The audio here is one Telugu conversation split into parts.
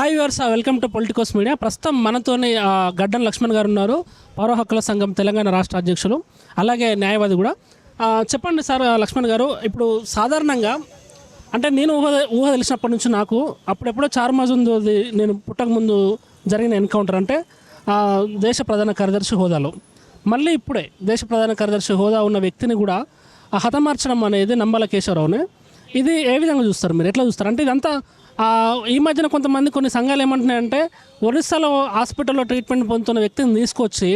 Hi viewers welcome to Politicos media. ప్రస్తుతం మనతోనే ఆ, గడ్డం లక్ష్మణ్ గారు ఉన్నారు. పౌర హక్కుల సంఘం తెలంగాణ రాష్ట్ర అధ్యక్షులు అలాగే న్యాయవాది కూడా. చెప్పండి సార్ లక్ష్మణ్ గారు ఇప్పుడు సాధారణంగా అంటే నేను ఊహ ఊహ తెలిసినప్పటి నుంచి నాకు అప్పుడెప్పుడో చార్మాజుంది నేను పుట్టక ముందు జరిగిన ఎన్కౌంటర్ అంటే దేశ ప్రధాన కార్యదర్శి హోదాలో. మళ్ళీ ఇప్పుడే దేశ ప్రధాన కార్యదర్శి హోదా ఉన్న వ్యక్తిని కూడా హతమార్చడం అనేది నంబల కేశవరావునే. ఇది ఏ విధంగా చూస్తారు మీరు? ఎట్లా చూస్తారు? అంటే ఇదంతా ఈ మధ్యన కొంతమంది కొన్ని సంఘాలు ఏమంటున్నాయంటే ఒరిస్సాలో హాస్పిటల్లో ట్రీట్మెంట్ పొందుతున్న వ్యక్తిని తీసుకొచ్చి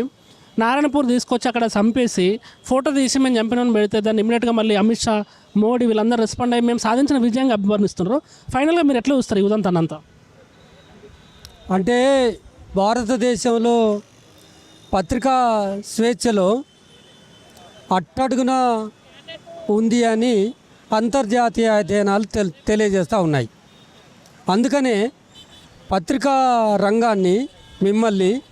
నారాయణపూర్ తీసుకొచ్చి అక్కడ చంపేసి ఫోటో తీసి మేము చంపిన పెడితే దాన్ని ఇమీడియట్గా మళ్ళీ అమిత్ షా మోడీ వీళ్ళందరూ రెస్పాండ్ అయ్యి మేము సాధించిన విజయంగా అభివర్ణిస్తున్నారు. ఫైనల్గా మీరు ఎట్లా చూస్తారు ఈ ఉదంతానంతా అంటే భారతదేశంలో పత్రికా స్వేచ్ఛలో అట్టడుగున ఉంది అని అంతర్జాతీయ అధ్యయనాలు తెల్ తెలియజేస్తూ ఉన్నాయి. అందుకనే పత్రికా రంగాన్ని మిమ్మల్ని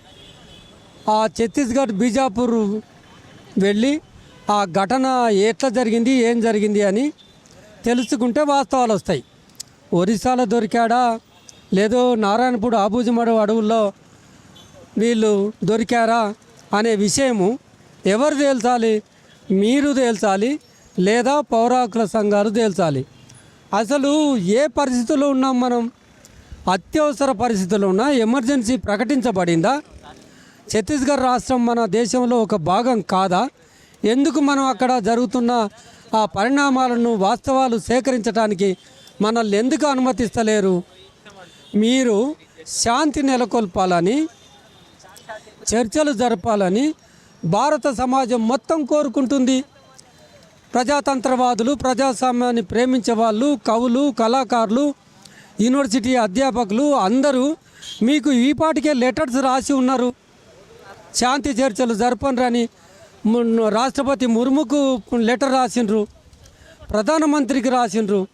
ఆ ఛత్తీస్గఢ్ బీజాపూర్ వెళ్ళి ఆ ఘటన ఎట్లా జరిగింది ఏం జరిగింది అని తెలుసుకుంటే వాస్తవాలు వస్తాయి. ఒరిస్సాలో దొరికాడా? లేదో నారాయణపూడి ఆబూజమడు అడవుల్లో వీళ్ళు దొరికారా అనే విషయము ఎవరు తేల్చాలి? మీరు తేల్చాలి లేదా పౌరాకుల సంఘాలు తేల్చాలి? అసలు ఏ పరిస్థితుల్లో ఉన్నాం మనం? అత్యవసర పరిస్థితుల్లో ఉన్నా ఎమర్జెన్సీ ప్రకటించబడిందా? ఛత్తీస్గఢ్ రాష్ట్రం మన దేశంలో ఒక భాగం కాదా? ఎందుకు మనం అక్కడ జరుగుతున్న ఆ పరిణామాలను వాస్తవాలు సేకరించడానికి మనల్ని ఎందుకు అనుమతిస్తలేరు? మీరు శాంతి నెలకొల్పాలని చర్చలు జరపాలని భారత సమాజం మొత్తం కోరుకుంటుంది. ప్రజాతంత్రవాదులు ప్రజాస్వామ్యాన్ని ప్రేమించే వాళ్ళు కవులు కళాకారులు యూనివర్సిటీ అధ్యాపకులు అందరూ మీకు ఈపాటికే లెటర్స్ రాసి ఉన్నారు. శాంతి చర్చలు జరపనరని రాష్ట్రపతి ముర్ముకు లెటర్ రాసిండ్రు. ప్రధానమంత్రికి రాసిండ్రు.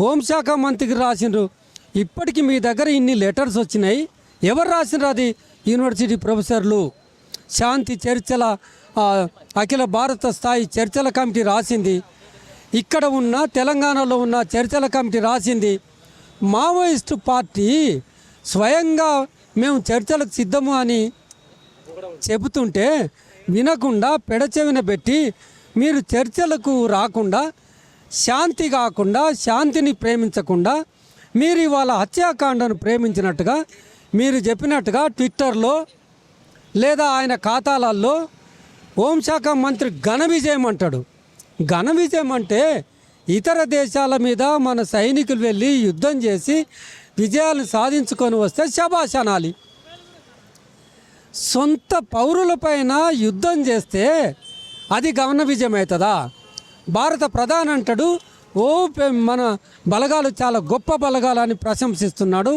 హోంశాఖ మంత్రికి రాసిండ్రు. ఇప్పటికి మీ దగ్గర ఇన్ని లెటర్స్ వచ్చినాయి. ఎవరు రాసిండ్రు అది? యూనివర్సిటీ ప్రొఫెసర్లు. శాంతి చర్చల అఖిల భారత స్థాయి చర్చల కమిటీ రాసింది. ఇక్కడ ఉన్న తెలంగాణలో ఉన్న చర్చల కమిటీ రాసింది. మావోయిస్టు పార్టీ స్వయంగా మేము చర్చలకు సిద్ధము అని చెబుతుంటే వినకుండా పెడచెవిన పెట్టి మీరు చర్చలకు రాకుండా శాంతి కాకుండా శాంతిని ప్రేమించకుండా మీరు ఇవాళ హత్యాకాండను ప్రేమించినట్టుగా మీరు చెప్పినట్టుగా ట్విట్టర్లో లేదా ఆయన ఖాతాలలో హోంశాఖ మంత్రి ఘన విజయం అంటాడు. ఘన విజయం అంటే ఇతర దేశాల మీద మన సైనికులు వెళ్ళి యుద్ధం చేసి విజయాలు సాధించుకొని వస్తే శబాష్ అనాలి సొంత పౌరులపైన యుద్ధం చేస్తే అది గమన విజయం అవుతుందా? భారత ప్రధాని అంటాడు ఓ మన బలగాలు చాలా గొప్ప బలగాలని ప్రశంసిస్తున్నాడు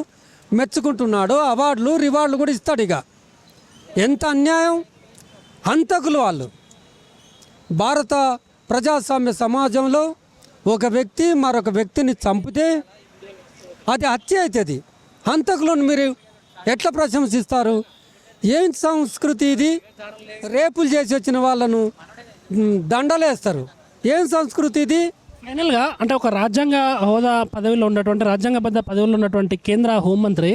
మెచ్చుకుంటున్నాడు అవార్డులు రివార్డులు కూడా ఇస్తాడు ఇక. ఎంత అన్యాయం? హంతకులు వాళ్ళు. భారత ప్రజాస్వామ్య సమాజంలో ఒక వ్యక్తి మరొక వ్యక్తిని చంపితే అది హత్య అవుతుంది. హంతకులను మీరు ఎట్లా ప్రశంసిస్తారు? ఏం సంస్కృతి ఇది? రేపులు చేసి వచ్చిన వాళ్ళను దండలేస్తారు. ఏం సంస్కృతి ఇది? ఫైనల్గా అంటే ఒక రాజ్యాంగ హోదా పదవిలో ఉన్నటువంటి రాజ్యాంగబద్ధ పదవిలో ఉన్నటువంటి కేంద్ర హోంమంత్రి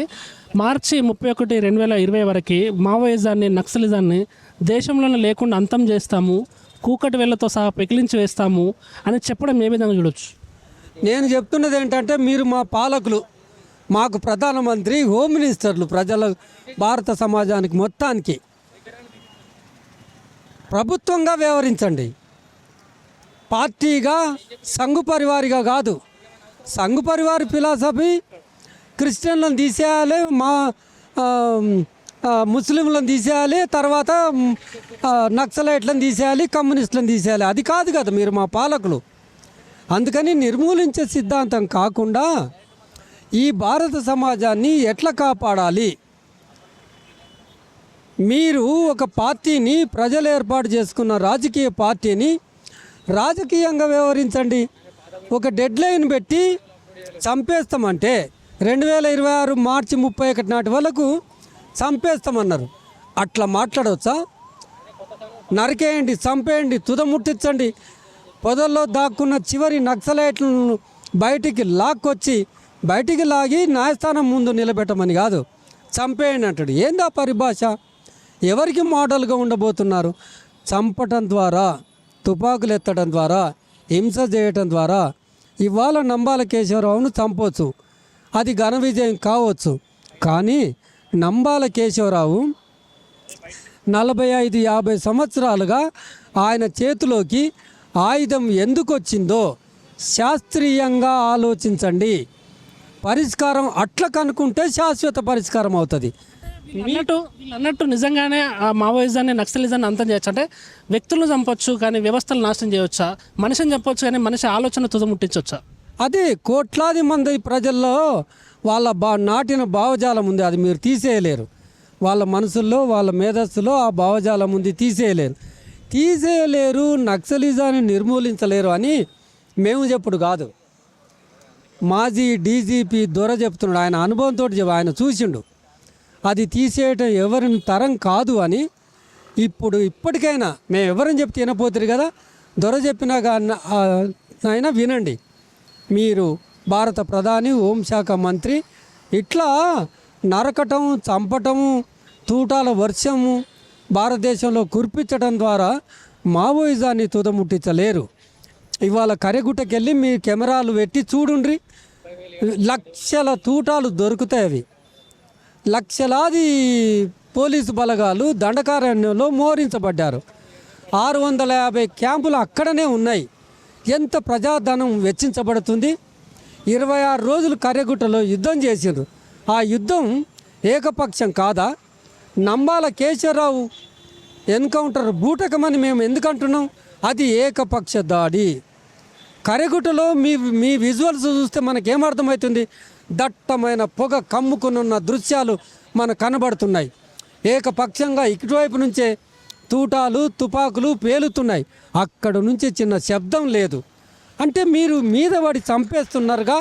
మార్చి ముప్పై ఒకటి రెండు వేల ఇరవై వరకు మావోయిజాన్ని నక్సలిజాన్ని దేశంలోనే లేకుండా అంతం చేస్తాము కూకటి వేళ్ళతో సహా పెకిలించి వేస్తాము అని చెప్పడం ఏ విధంగా చూడొచ్చు? నేను చెప్తున్నది ఏంటంటే మీరు మా పాలకులు మాకు ప్రధానమంత్రి హోమ్ మినిస్టర్లు ప్రజల భారత సమాజానికి మొత్తానికి ప్రభుత్వంగా వ్యవహరించండి. పార్టీగా సంఘు పరివారిగా కాదు సంఘు పరివారి ఫిలాసఫీ క్రిస్టియన్లను తీసేయాలి మా ముస్లింలను తీసేయాలి తర్వాత నక్సలైట్లను తీసేయాలి కమ్యూనిస్టులను తీసేయాలి. అది కాదు కదా మీరు మా పాలకులు. అందుకని నిర్మూలించే సిద్ధాంతం కాకుండా ఈ భారత సమాజాన్ని ఎట్లా కాపాడాలి? మీరు ఒక పార్టీని ప్రజలు ఏర్పాటు చేసుకున్న రాజకీయ పార్టీని రాజకీయంగా వ్యవహరించండి. ఒక డెడ్ లైన్ పెట్టి చంపేస్తామంటే రెండు వేల ఇరవై ఆరు మార్చి ముప్పై ఒకటి నాటి వరకు చంపేస్తామన్నారు. అట్లా మాట్లాడవచ్చా? నరికేయండి చంపేయండి తుదముట్టించండి. పొదల్లో దాక్కున్న చివరి నక్సలైట్లను బయటికి లాక్కొచ్చి బయటికి లాగి న్యాయస్థానం ముందు నిలబెట్టమని కాదు. చంపేయండి అంటాడు. ఏందా పరిభాష? ఎవరికి మోడల్గా ఉండబోతున్నారు? చంపటం ద్వారా తుపాకులు ఎత్తడం ద్వారా హింస చేయటం ద్వారా. ఇవాళ నంబాల కేశవరావును చంపవచ్చు అది ఘన విజయం కావచ్చు. కానీ నంబాల కేశవరావు నలభై ఐదు యాభై సంవత్సరాలుగా ఆయన చేతిలోకి ఆయుధం ఎందుకు వచ్చిందో శాస్త్రీయంగా ఆలోచించండి. పరిష్కారం అట్లా కనుక్కుంటే శాశ్వత పరిష్కారం అవుతుంది. అన్నట్టు అన్నట్టు నిజంగానే ఆ మావోయిజాన్ని నక్సలిజాన్ని అంతం చేయొచ్చు? అంటే వ్యక్తులను చంపొచ్చు కానీ వ్యవస్థలు నాశనం చేయవచ్చా మనిషిని చంపొచ్చు కానీ మనిషి ఆలోచన తుదముట్టించవచ్చా అదే కోట్లాది మంది ప్రజల్లో వాళ్ళ బా నాటిన భావజాలం ఉంది అది మీరు తీసేయలేరు. వాళ్ళ మనసుల్లో వాళ్ళ మేధస్సులో ఆ భావజాలం ఉంది తీసేయలేరు. తీసేయలేరు నక్సలిజాన్ని నిర్మూలించలేరు అని మేము చెప్పుడు కాదు. మాజీ డీజీపీ దొర చెప్తున్నాడు ఆయన అనుభవంతో ఆయన చూసిండు. అది తీసేయటం ఎవరిని తరం కాదు అని ఇప్పుడు ఇప్పటికైనా మేము ఎవరని చెప్తే వినపోతురు కదా? దొర చెప్పినా కానీ అయినా వినండి. మీరు భారత ప్రధాని హోంశాఖ మంత్రి ఇట్లా నరకటం చంపటము తూటాల వర్షము భారతదేశంలో కురిపించడం ద్వారా మావోయిజాన్ని తుదముట్టించలేరు. ఇవాళ కరెగుట్టకెళ్ళి మీ కెమెరాలు పెట్టి చూడుండ్రి. లక్షల తూటాలు దొరుకుతాయి అవి. లక్షలాది పోలీసు బలగాలు దండకారణ్యంలో మోహరించబడ్డారు. ఆరు వందల యాభై క్యాంపులు అక్కడనే ఉన్నాయి. ఎంత ప్రజాధనం వెచ్చించబడుతుంది? ఇరవై ఆరు రోజులు కర్రెగుట్టలో యుద్ధం చేసిండ్రు. ఆ యుద్ధం ఏకపక్షం కాదా? నంబాల కేశవరావు ఎన్కౌంటర్ బూటకమని మేము ఎందుకంటున్నాం? అది ఏకపక్ష దాడి. కరెగుట్టలో మీ మీ విజువల్స్ చూస్తే మనకేమర్థమవుతుంది దట్టమైన పొగ కమ్ముకునున్న దృశ్యాలు మనకు కనబడుతున్నాయి. ఏకపక్షంగా ఇటువైపు నుంచే తూటాలు తుపాకులు పేలుతున్నాయి. అక్కడ నుంచి చిన్న శబ్దం లేదు. అంటే మీరు మీద పడి చంపేస్తున్నారుగా.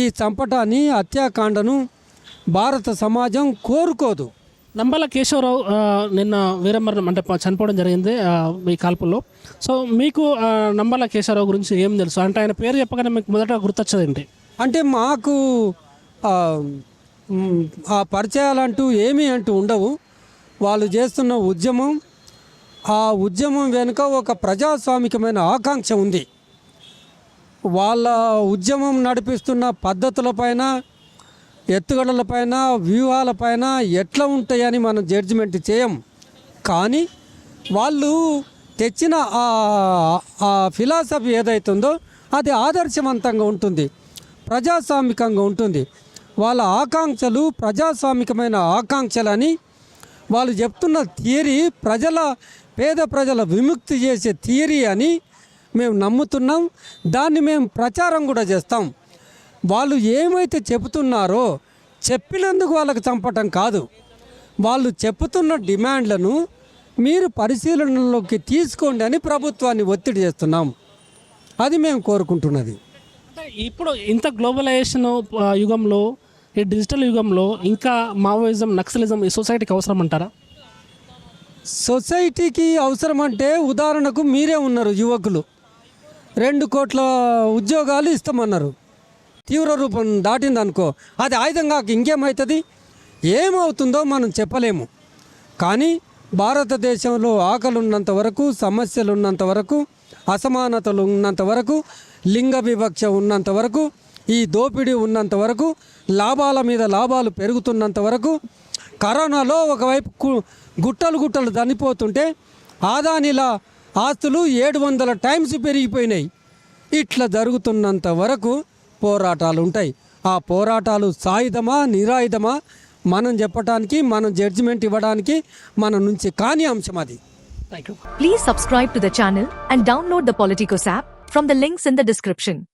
ఈ చంపటాన్ని హత్యాకాండను భారత సమాజం కోరుకోదు. నంబాల కేశవరావు నిన్న వీరమరణం అంటే చనిపోవడం జరిగింది ఈ కాల్పుల్లో. సో మీకు నంబాల కేశవరావు గురించి ఏం తెలుసు? అంటే ఆయన పేరు చెప్పగానే మీకు మొదట గుర్తొచ్చేది ఏంటి? అంటే మాకు ఆ పరిచయాలు అంటూ ఏమీ అంటూ ఉండవు. వాళ్ళు చేస్తున్న ఉద్యమం ఆ ఉద్యమం వెనుక ఒక ప్రజాస్వామికమైన ఆకాంక్ష ఉంది. వాళ్ళ ఉద్యమం నడిపిస్తున్న పద్ధతులపైన ఎత్తుగడలపైన వ్యూహాలపైన ఎట్లా ఉంటాయని మనం జడ్జిమెంట్ చేయం. కానీ వాళ్ళు తెచ్చిన ఆ ఆ ఫిలాసఫీ ఏదైతుందో అది ఆదర్శవంతంగా ఉంటుంది. ప్రజాస్వామికంగా ఉంటుంది. వాళ్ళ ఆకాంక్షలు ప్రజాస్వామికమైన ఆకాంక్షలని వాళ్ళు చెప్తున్న థియరీ ప్రజల పేద ప్రజల విముక్తి చేసే థియరీ అని మేము నమ్ముతున్నాం. దాన్ని మేము ప్రచారం కూడా చేస్తాం. వాళ్ళు ఏమైతే చెబుతున్నారో చెప్పినందుకు వాళ్ళకి చంపటం కాదు. వాళ్ళు చెప్పుతున్న డిమాండ్లను మీరు పరిశీలనలోకి తీసుకోండి అని ప్రభుత్వాన్ని ఒత్తిడి చేస్తున్నాం. అది మేము కోరుకుంటున్నది. ఇప్పుడు ఇంత గ్లోబలైజేషన్ యుగంలో ఈ డిజిటల్ యుగంలో ఇంకా మావోయిజం నక్సలిజం ఈ సొసైటీకి అవసరం అంటారా? సొసైటీకి అవసరం అంటే ఉదాహరణకు మీరే ఉన్నారు యువకులు. రెండు కోట్ల ఉద్యోగాలు ఇస్తామన్నారు. తీవ్ర రూపం దాటిందనుకో అది ఆయుధంగా ఇంకేమవుతుంది ఏమవుతుందో మనం చెప్పలేము. కానీ భారతదేశంలో ఆకలి ఉన్నంత వరకు సమస్యలు ఉన్నంత వరకు అసమానతలు ఉన్నంత వరకు లింగ వివక్ష ఉన్నంత వరకు ఈ దోపిడీ ఉన్నంత వరకు లాభాల మీద లాభాలు పెరుగుతున్నంత వరకు కరోనాలో ఒకవైపు గుట్టలు గుట్టలు చనిపోతుంటే ఆదానిల ఆస్తులు ఏడు వందల టైమ్స్ పెరిగిపోయినాయి. ఇట్లా జరుగుతున్నంత వరకు పోరాటాలు ఉంటాయి ఆ పోరాటాలు సాయుధమా నిరాయుధమా? మనం చెప్పటానికి మనం జడ్జిమెంట్ ఇవ్వడానికి మన నుంచి కాని అంశం అది. Thank you to the channel and download the Politicos app from the links in the description.